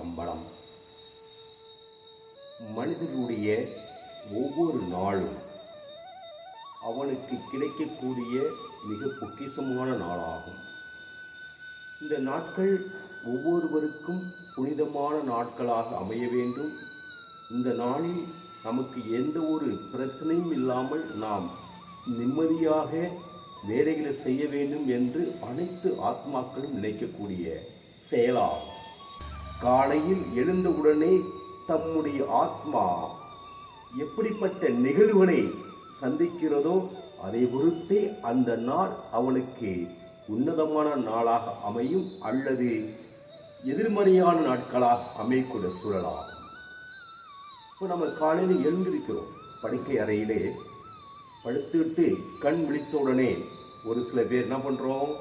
சம்பளம். மனிதனுடைய ஒவ்வொரு நாளும் அவனுக்கு கிடைக்கக்கூடிய மிக பொக்கிஷமான நாளாகும். இந்த நாட்கள் ஒவ்வொருவருக்கும் புனிதமான நாட்களாக அமைய வேண்டும். இந்த நாளில் நமக்கு எந்த ஒரு பிரச்சனையும் இல்லாமல் நாம் நிம்மதியாக வேலைகளை செய்ய வேண்டும் என்று அனைத்து ஆத்மாக்களும் நினைக்கக்கூடிய செயலாகும். காலையில் எழுந்தவுடனே தம்முடைய ஆத்மா எப்படிப்பட்ட நிகழ்வுகளை சந்திக்கிறதோ அதை பொறுத்தே அந்த நாள் அவனுக்கு உன்னதமான நாளாக அமையும் அல்லது எதிர்மறையான நாட்களாக அமையக்கூடிய சூழலாகும் இப்போ நம்ம காலையில் எழுந்திருக்கிறோம். படுக்கை அறையிலே படுத்துவிட்டு கண் விழித்த உடனே ஒரு சில பேர் என்ன பண்ணுறோம்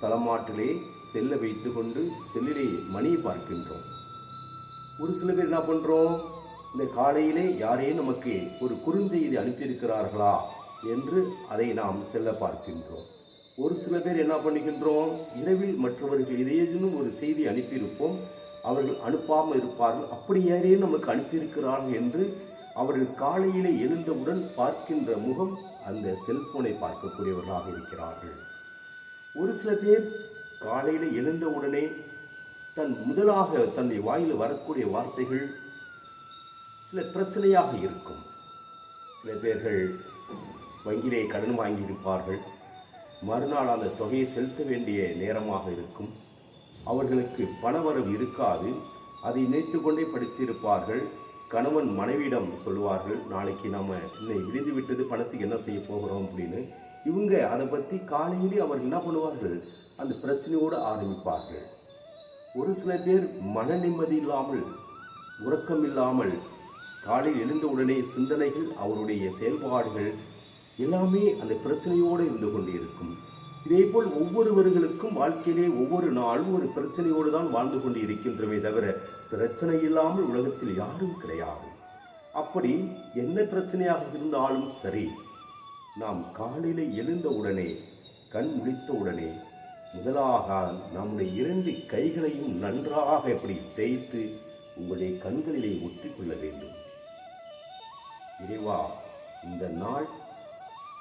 தலைமாட்டிலே செல்லை வைத்து கொண்டு செல்லிலே மணியை பார்க்கின்றோம். ஒரு சில பேர் என்ன பண்ணுறோம் இந்த காலையிலே யாரே நமக்கு ஒரு குறுஞ்செய்தி அனுப்பியிருக்கிறார்களா என்று அதை நாம் செல்ல பார்க்கின்றோம். ஒரு சில பேர் என்ன பண்ணுகின்றோம்? இரவில் மற்றவர்கள் இதையேனும் ஒரு செய்தி அனுப்பியிருப்போம். அவர்கள் அனுப்பாமல் இருப்பார்கள். அப்படி யாரே நமக்கு அனுப்பியிருக்கிறார்கள் என்று அவர்கள் காலையிலே எழுந்தவுடன் பார்க்கின்ற முகம் அந்த செல்போனை பார்க்கக்கூடியவர்களாக இருக்கிறார்கள். ஒரு சில பேர் காலையில் எழுந்த உடனே தன் முதலாக தன்னை வாயில் வரக்கூடிய வார்த்தைகள் சில பிரச்சனையாக இருக்கும். சில பேர்கள் வங்கியிலே கடன் வாங்கியிருப்பார்கள். மறுநாள் அந்த தொகையை செலுத்த வேண்டிய நேரமாக இருக்கும். அவர்களுக்கு பணவரவு இருக்காது. அதை நினைத்து கொண்டே படித்திருப்பார்கள். கணவன் மனைவியிடம் சொல்லுவார்கள் நாளைக்கு நம்ம இன்னை விழுந்து விட்டது பணத்துக்கு என்ன செய்ய போகிறோம்? அப்படின்னு. இவங்க அதை பற்றி காலையிலே அவர் என்ன பண்ணுவார்கள்? அந்த பிரச்சனையோடு ஆரம்பிப்பார்கள். ஒரு சில பேர் மன நிம்மதி இல்லாமல் உறக்கம் இல்லாமல் காலையில் எழுந்த உடனே சிந்தனைகள் அவருடைய செயல்பாடுகள் எல்லாமே அந்த பிரச்சனையோடு இருந்து கொண்டு இருக்கும். இதேபோல் ஒவ்வொருவர்களுக்கும் வாழ்க்கையிலே ஒவ்வொரு நாளும் ஒரு பிரச்சனையோடு தான் வாழ்ந்து கொண்டு இருக்கின்றமே தவிர பிரச்சனை இல்லாமல் உலகத்தில் யாரும் கிடையாது. அப்படி என்ன பிரச்சனையாக இருந்தாலும் சரி நாம் காலையில் எழுந்த உடனே கண் முடித்தவுடனே உடனே முதலாக நம்முடைய இரண்டு கைகளையும் நன்றாக இப்படி தேய்த்து உங்களுடைய கண்களிலே ஒட்டிக்கொள்ள வேண்டும். இறைவா இந்த நாள்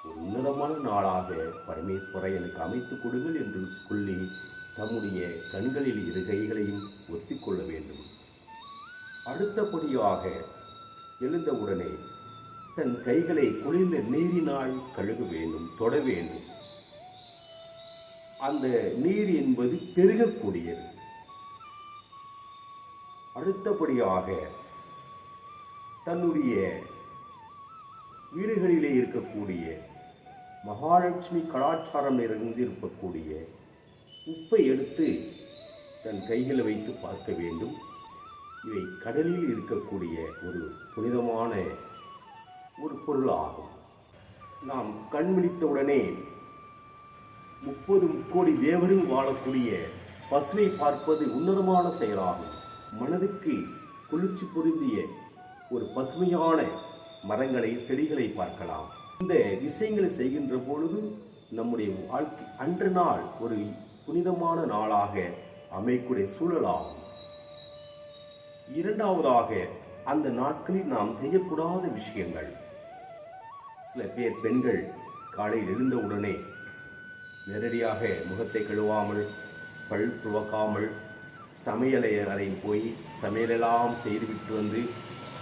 ஒரு உன்னதமான நாளாக பரமேஸ்வரை எனக்கு அமைத்துக் கொடுங்கள் என்று சொல்லி தம்முடைய கண்களில் இரு கைகளையும் ஒத்திக்கொள்ள வேண்டும். அடுத்தபடியாக எழுந்தவுடனே தன் கைகளை குளிர்ந்த நீரினால் கழுக வேண்டும் தொட வேண்டும். அந்த நீர் என்பது பெருகக்கூடியது. அடுத்தபடியாக தன்னுடைய வீடுகளிலே இருக்கக்கூடிய மகாலட்சுமி கலாச்சாரம் நிறைந்து இருக்கக்கூடிய உப்பை எடுத்து தன் கையில் வைத்து பார்க்க வேண்டும். இவை கடலில் இருக்கக்கூடிய ஒரு புனிதமான ஒரு பொருள் ஆகும் நாம் கண்விழித்தவுடனே முப்பது முக்கோடி தேவரும் வாழக்கூடிய பசுவை பார்ப்பது உன்னதமான செயலாகும். மனதுக்கு குளிர்ச்சி பொருந்திய ஒரு பசுமையான மரங்களை செடிகளை பார்க்கலாம். இந்த விஷயங்களை செய்கின்ற பொழுது நம்முடைய வாழ்க்கை அன்று நாள் ஒரு புனிதமான நாளாக அமைக்கூடிய சூழலாகும். இரண்டாவதாக அந்த நாட்களில் நாம் செய்யக்கூடாத விஷயங்கள். சில பேர் பெண்கள் காலையில் எழுந்த உடனே நேரடியாக முகத்தை கழுவாமல் பல் துவக்காமல் சமையலை அறையில் போய் சமையலெல்லாம் செய்துவிட்டு வந்து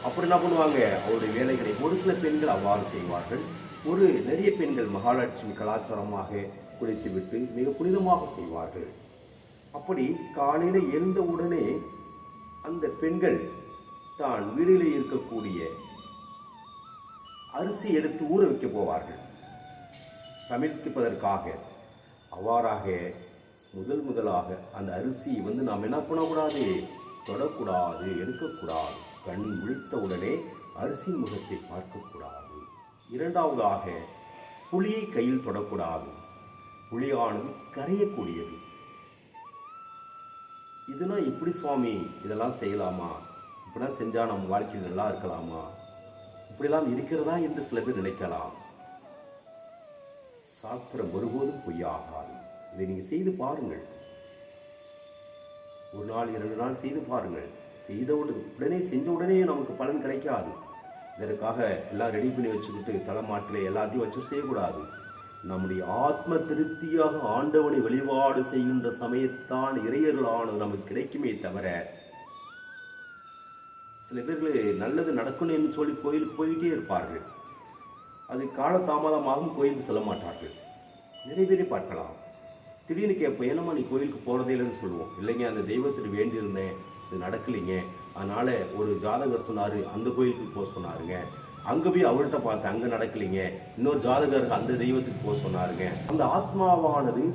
அப்புறம் என்ன பண்ணுவாங்க? அவருடைய வேலைகளை ஒரு சில பெண்கள் அவ்வாறு செய்வார்கள். ஒரு நிறைய பெண்கள் மகாலட்சுமி கலாச்சாரமாக குளித்துவிட்டு மிக புனிதமாக செய்வார்கள். அப்படி காலையில் எழுந்த உடனே அந்த பெண்கள் தான் வீட்டில் இருக்கக்கூடிய அரிசி எடுத்து ஊற வைக்க போவார்கள். சமைப்பதற்காக அவ்வாறாக முதல் முதலாக அந்த அரிசியை வந்து நாம் என்ன பண்ணக்கூடாது? தொடக்கூடாது எடுக்கக்கூடாது. கண் விழித்த உடனே அரிசியின் முகத்தை பார்க்கக்கூடாது. இரண்டாவதாக புளியை கையில் தொடக்கூடாது. புளியானது கரையக்கூடியது. இதெல்லாம் எப்படி சுவாமி இதெல்லாம் செய்யலாமா? இப்படிலாம் செஞ்சால் நம்ம வாழ்க்கையில் நல்லா இருக்கலாமா? இப்படிலாம் இருக்கிறதா என்று சில பேர் நினைக்கலாம். சாஸ்திரம் ஒருபோதும் பொய்யாகாது. இதை நீங்கள் செய்து பாருங்கள். ஒரு நாள் இரண்டு நாள் செய்து பாருங்கள். செய்த உடனே செஞ்ச உடனே நமக்கு பலன் கிடைக்காது. இதற்காக எல்லாம் ரெடி பண்ணி வச்சுக்கிட்டு தலைமாட்டில் எல்லாத்தையும் வச்சு செய்யக்கூடாது. நம்முடைய ஆத்ம திருப்தியாக ஆண்டவனை வழிபாடு செய்கின்ற சமயத்தான் இறையர்களானது நமக்கு கிடைக்குமே தவிர சில பேர்கள் நல்லது நடக்கணும்னு சொல்லி கோயிலுக்கு போயிட்டே இருப்பார்கள். அது காலதாமதமாகவும் கோயிலுக்கு செல்ல மாட்டார்கள். நிறைய பேரை பார்க்கலாம். திடீர்னு கேட்போம் என்னம்மா நீ கோயிலுக்கு போகிறதே இல்லைன்னு சொல்லுவோம். இல்லைங்க அந்த தெய்வத்திற்கு வேண்டியிருந்தேன். இது நடக்கலைங்க. அதனால் ஒரு ஜாதகர் சொன்னார் அந்த கோயிலுக்கு போக சொன்னாருங்க. அங்கே போய் அவர்கிட்ட பார்த்தேன் அங்கே நடக்கலைங்க. இன்னொரு ஜாதகருக்கு அந்த தெய்வத்துக்கு போக சொன்னாருங்க. அந்த ஆத்மாவானது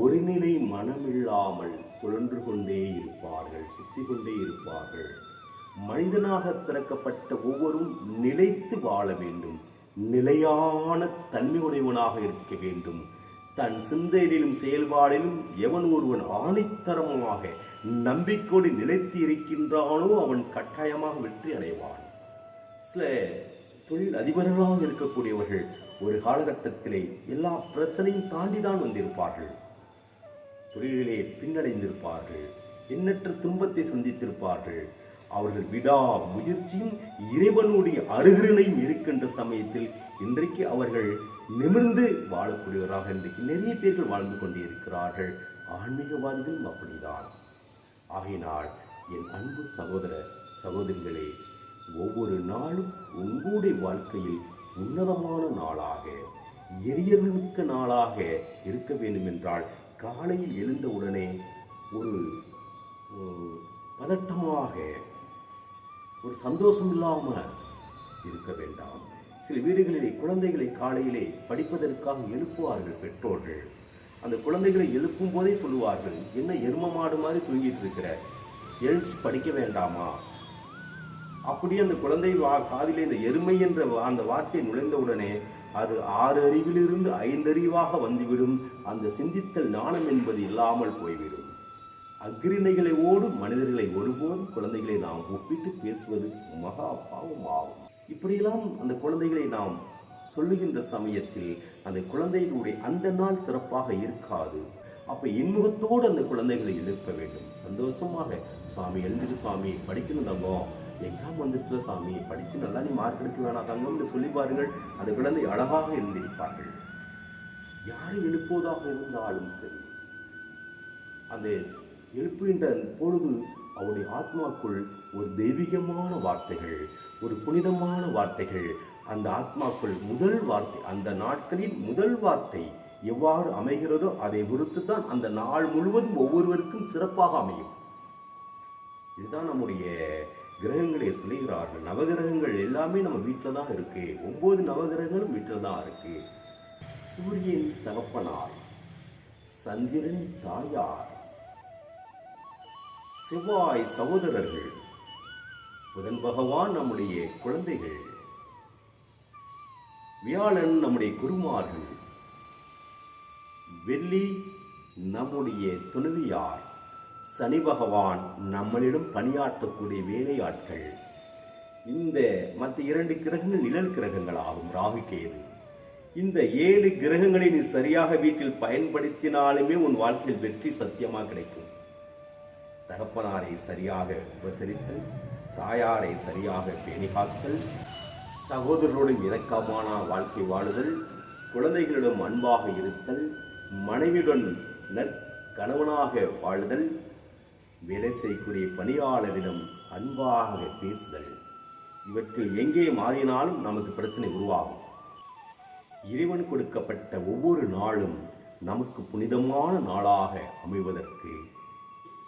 ஒருநிலை மனமில்லாமல் சுழன்று கொண்டே இருப்பார்கள் சுற்றி கொண்டே இருப்பார்கள். மனிதனாக பிறக்கப்பட்ட ஒவ்வொரும் நிலைத்து வாழ வேண்டும். நிலையான தன்மை உடையவனாக இருக்க வேண்டும். தன் சிந்தையிலும் செயல்பாடிலும் எவன் ஒருவன் ஆணித்தரமாக நம்பிக்கையோடு நிலைத்து இருக்கின்றானோ அவன் கட்டாயமாக வெற்றி அடைவான். சில தொழில் அதிபர்களாக இருக்கக்கூடியவர்கள் ஒரு காலகட்டத்திலே எல்லா பிரச்சனையும் தாண்டிதான் வந்திருப்பார்கள். தொழிலிலே பின்னடைந்திருப்பார்கள். எண்ணற்ற துன்பத்தை சந்தித்திருப்பார்கள். அவர்கள் விடா முயற்சியும் இறைவனுடைய அருகிரனையும் இருக்கின்ற சமயத்தில் இன்றைக்கு அவர்கள் நிமிர்ந்து வாழக்கூடியவராக இன்றைக்கு நிறைய பேர்கள் வாழ்ந்து கொண்டே இருக்கிறார்கள். ஆன்மீகவாதிகளும் அப்படிதான் ஆகையினால் என் அன்பு சகோதர சகோதரிகளே ஒவ்வொரு நாளும் உங்களுடைய வாழ்க்கையில் உன்னதமான நாளாக எரியர்மிக்க நாளாக இருக்க வேண்டும் என்றால் காலையில் எழுந்தவுடனே ஒரு பதட்டமாக ஒரு சந்தோஷம் இல்லாமல் இருக்க வேண்டாம். சில வீடுகளிலே குழந்தைகளை காலையிலே படிப்பதற்காக எழுப்புவார்கள் பெற்றோர்கள். அந்த குழந்தைகளை எழுப்பும் போதே சொல்லுவார்கள் என்ன எரும மாடு மாதிரி தூங்கிட்டு இருக்கிற எழுச்சி படிக்க வேண்டாமா? அப்படியே அந்த குழந்தை வா காதிலே இந்த எருமை என்ற அந்த வார்த்தை நுழைந்தவுடனே அது ஆறு அறிவிலிருந்து ஐந்தறிவாக வந்துவிடும். அந்த சிந்தித்தல் ஞானம் என்பது இல்லாமல் போய்விடும். அக்ரிணைகளை ஓடும் மனிதர்களை ஒருபோதும் குழந்தைகளை நாம் ஒப்பிட்டு பேசுவது மகா பாவமாகும். இப்படியெல்லாம் அந்த குழந்தைகளை நாம் சொல்லுகின்ற சமயத்தில் அந்த குழந்தைகளுடைய அந்த நாள் சிறப்பாக இருக்காது. அப்ப இன்முகத்தோடு அந்த குழந்தைகளை எழுப்ப வேண்டும். சந்தோஷமாக சுவாமி எழுந்திரு சுவாமி படிக்கணும் தங்கம். எக்ஸாம் வந்துருச்சுல சாமி படிச்சு நல்லா நீ மார்க் எடுக்க வேணாம் தங்கம்னு சொல்லி பாருங்கள். அந்த குழந்தை அழகாக எழுந்திருப்பார்கள். யாரை எழுப்புவதாக இருந்தாலும் சரி அந்த எழுப்புகின்ற பொழுது அவருடைய ஆத்மாக்குள் ஒரு தெய்வீகமான வார்த்தைகள் ஒரு புனிதமான வார்த்தைகள் அந்த ஆத்மாக்குள் முதல் வார்த்தை அந்த நாட்களின் முதல் வார்த்தை எவ்வாறு அமைகிறதோ அதை பொறுத்து தான் அந்த நாள் முழுவதும் ஒவ்வொருவருக்கும் சிறப்பாக அமையும். இதுதான் நம்முடைய கிரகங்களை சொல்லுகிறார்கள். நவகிரகங்கள் எல்லாமே நம்ம வீட்டில் தான் இருக்கு. ஒன்பது நவகிரகங்களும் வீட்டில் தான் இருக்கு. சூரியன் தகப்பனார் சந்திரன் தாயார் செவ்வாய் சகோதரர்கள் புதன் பகவான் நம்முடைய குழந்தைகள் வியாழன் நம்முடைய குருமார்கள் வெள்ளி நம்முடைய துணைவியார் சனி பகவான் நம்மளிடம் பணியாற்றக்கூடிய வேலையாட்கள். இந்த மற்ற இரண்டு கிரகங்கள் நிழல் கிரகங்கள் ஆகும் ராகு கேது இந்த ஏழு கிரகங்களை நீ சரியாக வீட்டில் பயன்படுத்தினாலுமே உன் வாழ்க்கையில் வெற்றி சத்தியமாக கிடைக்கும். தகப்பனாரை சரியாக உபசரித்தல் தாயாரை சரியாக பேணி காத்தல் சகோதரருடன் இணக்கமான வாழ்க்கை வாழுதல் குழந்தைகளிடம் அன்பாக இருத்தல் மனைவியுடன் நற்கணவனாக வாழுதல் வேலை செய்யக்கூடிய பணியாளரிடம் அன்பாக பேசுதல். இவற்றில் எங்கே மாறினாலும் நமக்கு பிரச்சனை உருவாகும். இறைவன் கொடுக்கப்பட்ட ஒவ்வொரு நாளும் நமக்கு புனிதமான நாளாக அமைவதற்கு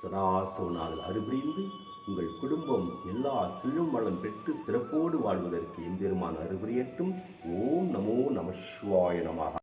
சதாசிவனால் அருபுரிந்து உங்கள் குடும்பம் எல்லா செல்லும் வளம் பெற்று சிறப்போடு வாழ்வதற்கு எம்பெருமான் அருபுரியட்டும் ஓம் நமோ நம சிவாய